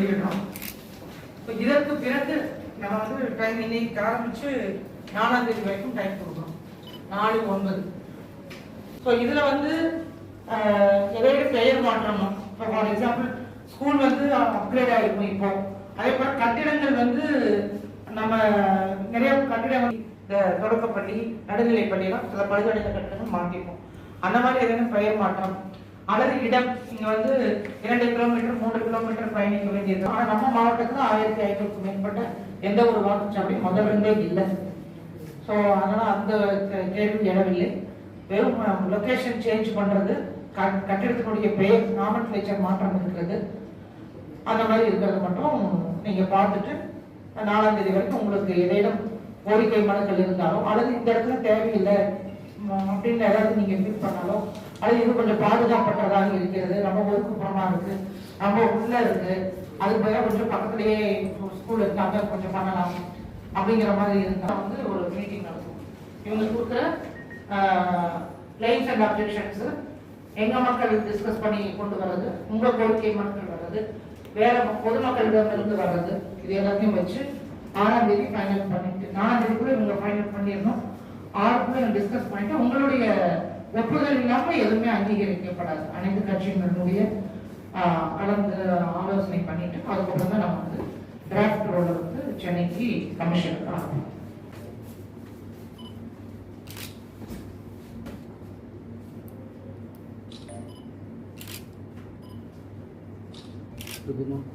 வெளியிடுறோம் இப்போ இதற்கு பிறகு நம்ம வந்து டைம் இன்னைக்கு ஆரம்பிச்சு நாலாம் தேதி வரைக்கும் டைம் கொடுக்குறோம் நாலு ஒன்பது. ஸோ இதில் வந்து ஆஹ், ஏதாவது பெயர் மாற்றமா? இப்போ ஃபார் எக்ஸாம்பிள் ஸ்கூல் வந்து அப்கிரேட் ஆகிருக்கும் இப்போ. அதே போல கட்டிடங்கள் வந்து நம்ம நிறைய கட்டிடங்கள் இந்த தொடக்கப்பள்ளி நடுநிலைப்பள்ளியெல்லாம் சில பழுதடைந்த கட்டிடங்கள் மாட்டிப்போம் அந்த மாதிரி ஏதேனும் பெயர் மாற்றம் அல்லது இடம் இங்க வந்து இரண்டு கிலோமீட்டர் மூன்று கிலோமீட்டர் பயணிக்க வேண்டியது ஆனா நம்ம மாவட்டத்துல ஆயிரத்தி ஐநூறுக்கு மேற்பட்ட எந்த ஒரு வாக்குச்சாவடியும் முதல் இருந்தே இல்லை. ஸோ அதனால அந்த கே- கேள்வி இடமில்லை வெறும் லொக்கேஷன் சேஞ்ச் பண்றது கட்டிடத்தினுடைய பெயர் நாமன்கிளேச்சர் மாற்றம் இருக்கிறது. அந்த மாதிரி இருக்கிறது மட்டும் நீங்க பார்த்துட்டு நாலாம் தேதி வரைக்கும் உங்களுக்கு ஏதேனும் கோரிக்கை மனுக்கள் இருந்தாலும் அல்லது இந்த இடத்துல தேவையில்லை அப்படின்னு ஏதாவது நீங்க ஃபீல் பண்ணாலும் அது இது கொஞ்சம் பாதுகாப்பற்றதாக இருக்கிறது. நம்ம ஒதுக்குப்புறமா இருக்கு. நம்ம உள்ள இருக்கு. அதுக்கு பதிலாக கொஞ்சம் பக்கத்துலயே ஸ்கூல் இருக்காங்க கொஞ்சம் பண்ணலாம் அப்படிங்கிற மாதிரி இருந்தா வந்து ஒரு மீட்டிங் நடக்கும். இவங்க கொடுக்குற கிளைம்ஸ் அண்ட் அப்ஜெக்ஷன்ஸ் எங்க மக்கள் டிஸ்கஸ் பண்ணி கொண்டு வர்றது உங்க கோரிக்கை மக்கள் வர்றது வேற பொதுமக்களிடமிருந்து வர்றது இது எல்லாத்தையும் வச்சு ஆறாம் தேதி ஃபைனல் பண்ணிட்டு நாலாம் கூட இவங்க ஃபைனல் பண்ணிடணும். ஆறுக்குள்ள டிஸ்கஸ் பண்ணிட்டு உங்களுடைய ஒப்புதல் இல்லாம எதுவுமே அங்கீகரிக்கப்படாது. அனைத்து கட்சியினருடைய கலந்து ஆலோசனை பண்ணிட்டு அதுக்கப்புறம் தான் நம்ம வந்து டிராஃப்ட் ரோட வந்து சென்னைக்கு கமிஷனுக்கு ஆகும் Good morning.